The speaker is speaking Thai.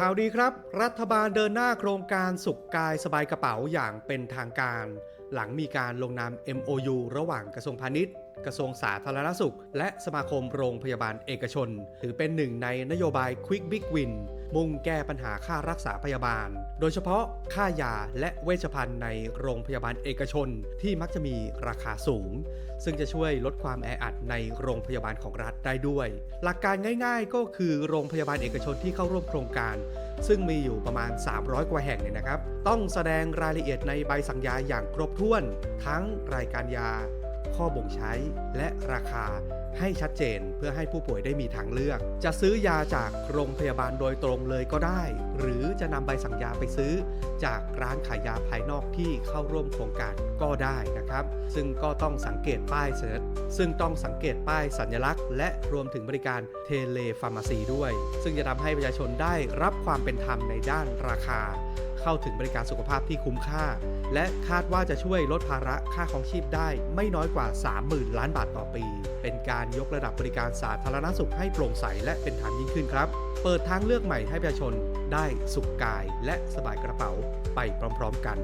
ข่าวดีครับ รัฐบาลเดินหน้าโครงการสุขกายสบายกระเป๋าอย่างเป็นทางการ หลังมีการลงนาม MOU ระหว่างกระทรวงพาณิชย์ กระทรวงสาธารณสุข และสมาคมโรงพยาบาลเอกชน ถือเป็นหนึ่งในนโยบาย Quick Big Win มุ่งแก้ปัญหาค่ารักษาพยาบาล โดยเฉพาะค่ายาและเวชภัณฑ์ในโรงพยาบาลเอกชนที่มักจะมีราคาสูง ซึ่งจะช่วยลดความแออัดในโรงพยาบาลของรัฐได้ด้วย หลักการง่ายๆ ก็คือโรงพยาบาลเอกชนที่เข้าร่วมโครงการ ซึ่งมีอยู่ประมาณ 300 กว่าแห่งเนี่ยนะครับ ต้องแสดงรายละเอียดในใบสั่งยาอย่างครบถ้วน ทั้งรายการยา ข้อบ่งใช้ และราคาให้ชัดเจนเพื่อให้ผู้ป่วยได้มีทางเลือก จะซื้อยาจากโรงพยาบาลโดยตรงเลยก็ได้ หรือจะนำใบสั่งยาไปซื้อ จากร้านขายยาภายนอกที่เข้าร่วมโครงการก็ได้นะครับ ซึ่งก็ต้องสังเกตป้ายเสิร์ชซึ่งต้องสังเกตป้ายสัญลักษณ์ และรวมถึงบริการเทเลฟาร์มาซีด้วย ซึ่งจะทำให้ประชาชนได้รับความเป็นธรรมในด้านราคา เข้าถึงบริการสุขภาพที่คุ้มค่า และคาดว่าจะช่วยลดภาระค่าของชีพได้ไม่น้อยกว่า 30,000 ล้านบาทต่อปี เป็นการยกระดับบริการสาธารณสุขให้โปร่งใสและเป็นธรรมยิ่งขึ้นครับ เปิดทางเลือกใหม่ให้ประชาชนได้สุขกายและสบายกระเป๋าไปพร้อม ๆ กัน